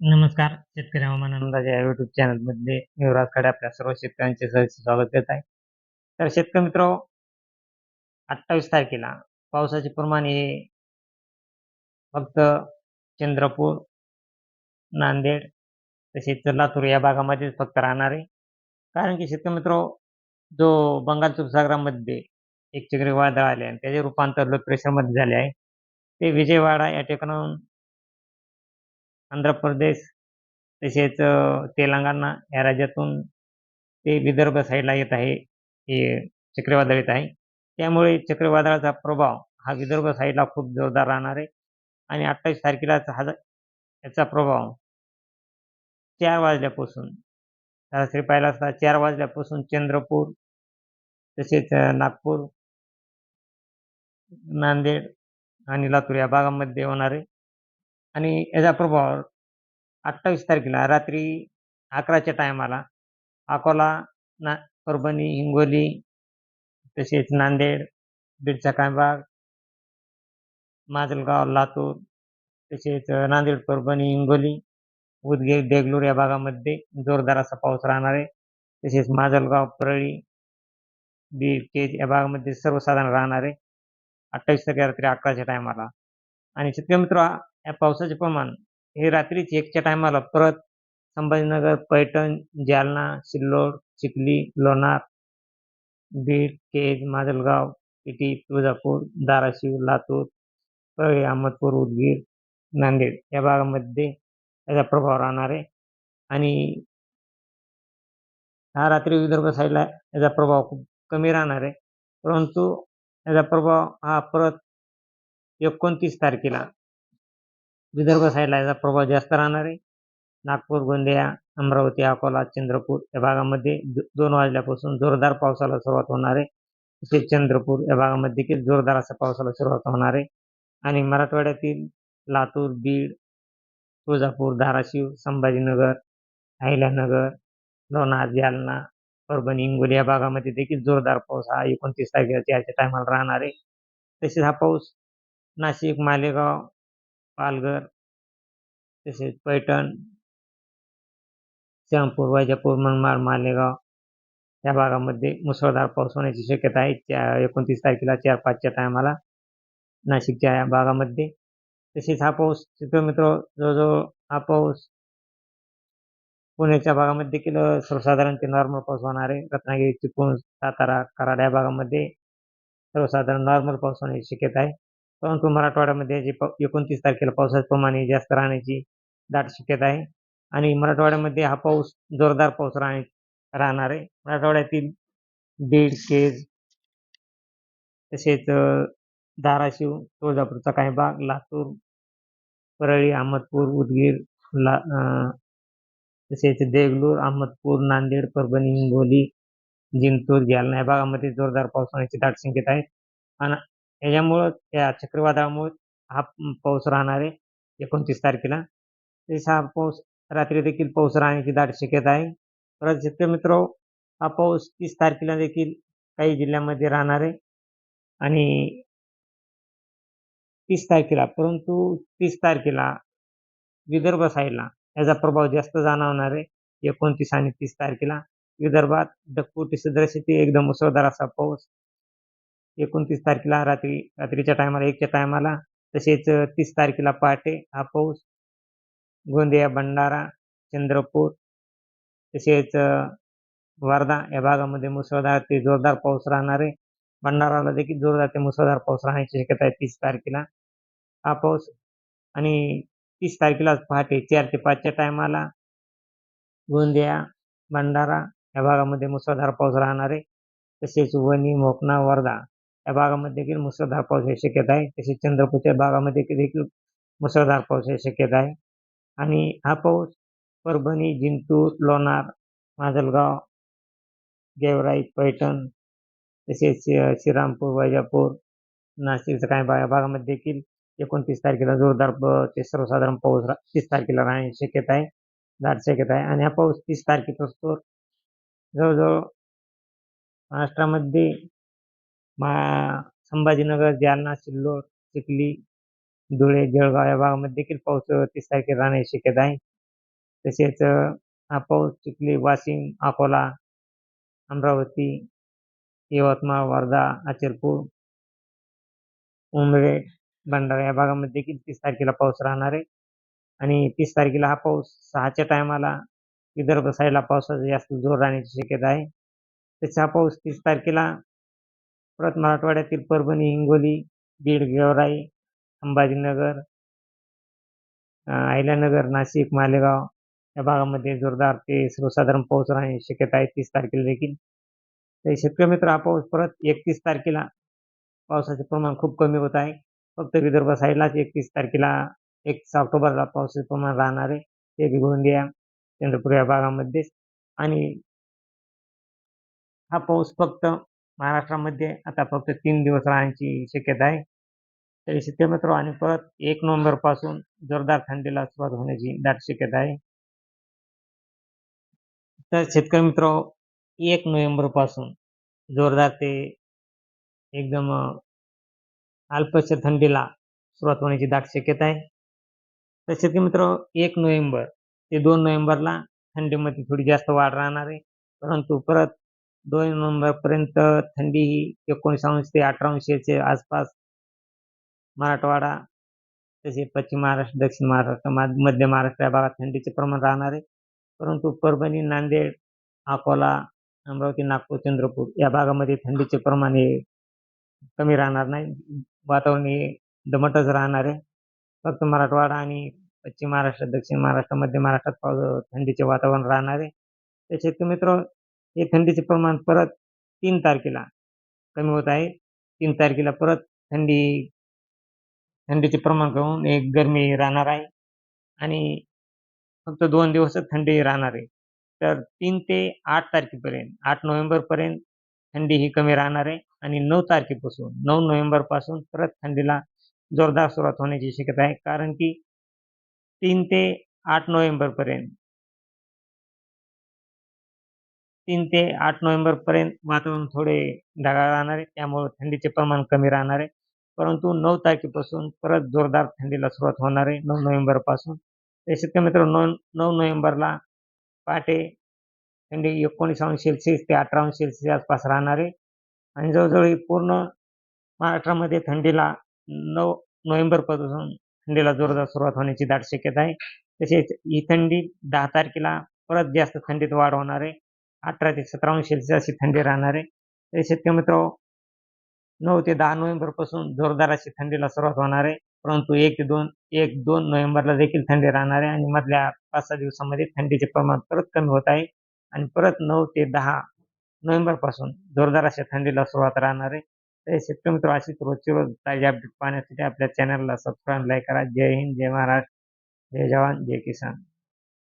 नमस्कार शेतकरी हवामान अंदाजा या युट्यूब चॅनलमध्ये मी युवराज खडे आपल्या सर्व शेतकऱ्यांचे सहर्ष स्वागत करत आहे. तर शेतकरी मित्र अठ्ठावीस तारखेला पावसाचे प्रमाण हे फक्त चंद्रपूर नांदेड तसेच लातूर या भागामध्येच फक्त राहणार आहे. कारण की शेतकरी मित्र जो बंगालच्या उपसागरामध्ये एक चक्रीवादळ आले आणि त्याचे रूपांतर लो प्रेशरमध्ये झाले आहे. ते विजयवाडा या ठिकाणाहून आंध्र प्रदेश तसेच तेलंगणा या राज्यातून ते विदर्भ साईडला येत आहे हे चक्रीवादळ येत आहे. त्यामुळे चक्रीवादळाचा प्रभाव हा विदर्भ साईडला खूप जोरदार राहणार आहे आणि अठ्ठावीस तारखेला हा याचा प्रभाव चार वाजल्यापासून सरासरी पाहिला असता चार वाजल्यापासून चंद्रपूर तसेच नागपूर नांदेड आणि लातूर या भागामध्ये होणार आहे. आणि याचा प्रभाव अठ्ठावीस तारखेला रात्री अकराच्या टायमाला अकोला ना परभणी हिंगोली तसेच नांदेड बीडचा कायबाग माजलगाव लातूर तसेच नांदेड परभणी हिंगोली उदगे देगलूर या भागामध्ये जोरदार असा पाऊस राहणार आहे. तसेच माजलगाव परळी बीड केज या भागामध्ये सर्वसाधारण राहणार आहे. अठ्ठावीस तारखे रात्री अकराच्या टायमाला आणि शेतकरी मित्र या पावसाचे प्रमाण. हे रात्रीच एकच्या टायमाला परत संभाजीनगर पैठण जालना सिल्लोड चिखली लोणार बीड केज माजलगाव पेटी तुळजापूर धाराशिव लातूर परळी अहमदपूर उदगीर नांदेड या भागामध्ये त्याचा प्रभाव राहणार आहे. आणि हा रात्री विदर्भ साईडला याचा प्रभाव खूप कमी राहणार आहे. परंतु याचा प्रभाव हा परत एकोणतीस तारखेला विदर्भ साईडला याचा प्रभाव जास्त राहणार आहे. नागपूर गोंदिया अमरावती अकोला चंद्रपूर या भागामध्ये दो- दोन वाजल्यापासून जोरदार पावसाला सुरुवात होणार आहे. तसेच चंद्रपूर या भागामध्ये देखील जोरदार असा पावसाला सुरुवात होणार आहे. आणि मराठवाड्यातील लातूर बीड तुळजापूर धाराशिव संभाजीनगर अहिल्यानगर लोणार जालना परभणी हिंगोली या भागामध्ये देखील जोरदार पाऊस हा एकोणतीस तारखेच्या याच्या टायमाला राहणार आहे. तसेच हा पाऊस नाशिक मालेगाव पालघर तसेच पैठण श्यामपूर वैजापूर मनमाड मालेगाव या भागामध्ये मुसळधार पाऊस होण्याची शक्यता आहे. त्या एकोणतीस तारखेला चार पाचच्या टायमाला नाशिकच्या या भागामध्ये. तसेच हा पाऊस मित्र जवळजवळ हा पाऊस पुण्याच्या भागामध्ये देखील सर्वसाधारण ते नॉर्मल पाऊस होणार आहे. रत्नागिरी चिपळूण सातारा कराड या भागामध्ये सर्वसाधारण नॉर्मल पाऊस होण्याची शक्यता आहे. परंतु मराठवाड्यामध्ये जे प- एकोणतीस तारखेला पावसाचे प्रमाणे जास्त राहण्याची दाट शक्यता आहे. आणि मराठवाड्यामध्ये हा पाऊस जोरदार पाऊस राहणे राहणार आहे. मराठवाड्यातील बीड केज तसेच धाराशिव तुळजापूरचा काही भाग लातूर परळी अहमदपूर उदगीर ला तसेच देगलूर अहमदपूर नांदेड परभणी हिंगोली जिंतूर जालना या भागामध्ये जोरदार पाऊस होण्याची दाट शक्यता आहे. आणि याच्यामुळं त्या चक्रीवादळामुळे हा पाऊस राहणार आहे एकोणतीस तारखेला. हा पाऊस रात्री देखील पाऊस राहण्याची दाट शक्यता आहे. परत शेतकरी मित्र हा पाऊस तीस तारखेला देखील काही जिल्ह्यामध्ये राहणार आहे आणि तीस तारखेला परंतु तीस तारखेला विदर्भ साईडला याचा प्रभाव जास्त जाणवणार आहे एकोणतीस आणि तीस तारखेला. विदर्भात ढगफुटी सदृश्य एकदम मुसळधार असा पाऊस एकोणतीस तारखेला रात्री रात्रीच्या टायमाला एकच्या टायमाला. तसेच तीस तारखेला पहाटे हा पाऊस. गोंदिया भंडारा चंद्रपूर. तसेच वर्धा या भागामध्ये मुसळधार ते जोरदार पाऊस राहणार आहे. भंडाराला देखील जोरदार ते मुसळधार पाऊस राहण्याची शक्यता आहे तीस तारखेला. हा पाऊस आणि तीस तारखेलाच पहाटे चार ते पाचच्या टायमाला गोंदिया भंडारा या भागामध्ये मुसळधार पाऊस राहणार आहे. तसेच वणी मोकणा वर्धा या भागामध्ये देखील मुसळधार पावसाची शक्यता आहे. तसेच चंद्रपूरच्या भागामध्ये देखील मुसळधार पाऊस शक्यता आहे. आणि हा पाऊस परभणी जिंतूर लोणार माजलगाव गेवराई पैठण तसेच श्रीरामपूर वैजापूर नाशिकच्या काही भागा भागामध्ये देखील एकोणतीस तारखेला जोरदार ते सर्वसाधारण पाऊस रा- तीस तारखेला राहण्याची शक्यता आहे. दाट शक्यता आहे. आणि हा पाऊस तीस तारखेपासून जवळजवळ महाराष्ट्रामध्ये मा संभाजीनगर जालना सिल्लोड चिखली धुळे जळगाव या भागामध्ये देखील पाऊस तीस तारखेला राहण्याची शक्यता आहे. तसेच हा पाऊस चिखली वाशिम अकोला अमरावती यवतमाळ वर्धा अचलपूर उमरे भंडारा या भागामध्ये देखील तीस तारखेला पाऊस राहणार आहे. आणि तीस तारखेला हा पाऊस सहाच्या टायमाला विदर्भ साईडला पावसाचा जास्त जोर राहण्याची शक्यता आहे. तसे हा पाऊस तीस तारखेला परत मराठवाड्यातील परभणी हिंगोली बीड गेवराई संभाजीनगर अहिल्यानगर नाशिक मालेगाव या भागामध्ये जोरदार ते सर्वसाधारण पाऊस राहण्याची शक्यता आहे. तीस तारखेला देखील. तर शेतकरी मित्र हा पाऊस परत एकतीस तारखेला पावसाचे प्रमाण खूप कमी होत आहे. फक्त विदर्भ साईडलाच एकतीस तारखेला एकतीस ऑक्टोबरला पावसाचे प्रमाण राहणार आहे. ते बी गोंदिया चंद्रपूर या भागामध्येच. आणि हा पाऊस फक्त महाराष्ट्रामध्ये आता फक्त तीन दिवस राहण्याची शक्यता आहे. तरी शेतकरी मित्र आणि परत एक नोव्हेंबरपासून जोरदार थंडीला सुरुवात होण्याची दाट शक्यता आहे. तर शेतकरी मित्र एक नोव्हेंबरपासून जोरदार ते एकदम अल्पश थंडीला सुरुवात होण्याची दाट शक्यता आहे. तर शेतकरी मित्र एक नोव्हेंबर ते दोन नोव्हेंबरला थंडीमध्ये थोडी जास्त वाढ राहणार आहे. परंतु परत दोन नोव्हेंबरपर्यंत थंडी ही एकोणीस अंश ते अठरा आसपास मराठवाडा तसेच पश्चिम महाराष्ट्र दक्षिण महाराष्ट्र मध्य महाराष्ट्र या भागात थंडीचे प्रमाण राहणार आहे. परंतु परभणी नांदेड अकोला अमरावती नागपूर चंद्रपूर या भागामध्ये थंडीचे प्रमाण हे कमी राहणार नाही. वातावरण हे दमटच राहणार आहे. फक्त मराठवाडा आणि पश्चिम महाराष्ट्र दक्षिण महाराष्ट्र मध्य महाराष्ट्रात पाव- थंडीचे वातावरण राहणार आहे. तर शेतकरी मित्र हे थंडीचे प्रमाण परत तीन तारखेला कमी होत आहे. तीन तारखेला परत थंडी थंडीचे प्रमाण करून एक गरमी राहणार आहे. आणि फक्त दोन दिवसच थंडी राहणार आहे. तर तीन ते आठ तारखेपर्यंत आठ नोव्हेंबरपर्यंत थंडी ही कमी राहणार आहे. आणि नऊ तारखेपासून नऊ नोव्हेंबरपासून परत थंडीला जोरदार सुरुवात होण्याची शक्यता आहे. कारण की तीन ते आठ नोव्हेंबरपर्यंत तीन ते आठ नोव्हेंबरपर्यंत वातावरण थोडे ढगाळ राहणार आहे. त्यामुळे थंडीचे प्रमाण कमी राहणार आहे. परंतु नऊ तारखेपासून परत जोरदार थंडीला सुरुवात होणार आहे नऊ नोव्हेंबरपासून. तर शेतकरी मित्र नऊ नऊ नोव्हेंबरला पहाटे थंडी एकोणीस अंश सेल्सिअस ते अठरा अंश सेल्सिअस आसपास राहणार आहे. आणि जवळजवळ ही पूर्ण महाराष्ट्रामध्ये थंडीला नऊ नोव्हेंबरपासून थंडीला जोरदार सुरुवात होण्याची दाट शक्यता आहे. तसेच ही थंडी दहा तारखेला परत जास्त थंडीत वाढ होणार आहे. अठरा ते सतरा अंश सेल्सिअस अशी थंडी राहणार आहे. तरी शेतकरी मित्र नऊ ते दहा नोव्हेंबरपासून जोरदार अशी थंडीला सुरुवात होणार आहे. परंतु एक ते दोन एक दोन नोव्हेंबरला देखील थंडी राहणार आहे आणि मधल्या पाच सहा दिवसामध्ये थंडीचे प्रमाण परत कमी होत आहे. आणि परत नऊ ते दहा नोव्हेंबरपासून जोरदार अशा थंडीला सुरुवात राहणार आहे. तर शेतकरी मित्र अशीच रोजची रोज ताजी अपडेट पाहण्यासाठी आपल्या चॅनलला सबस्क्राईब लाईक करा. जय हिंद जय महाराष्ट्र जय जवान जय किसान.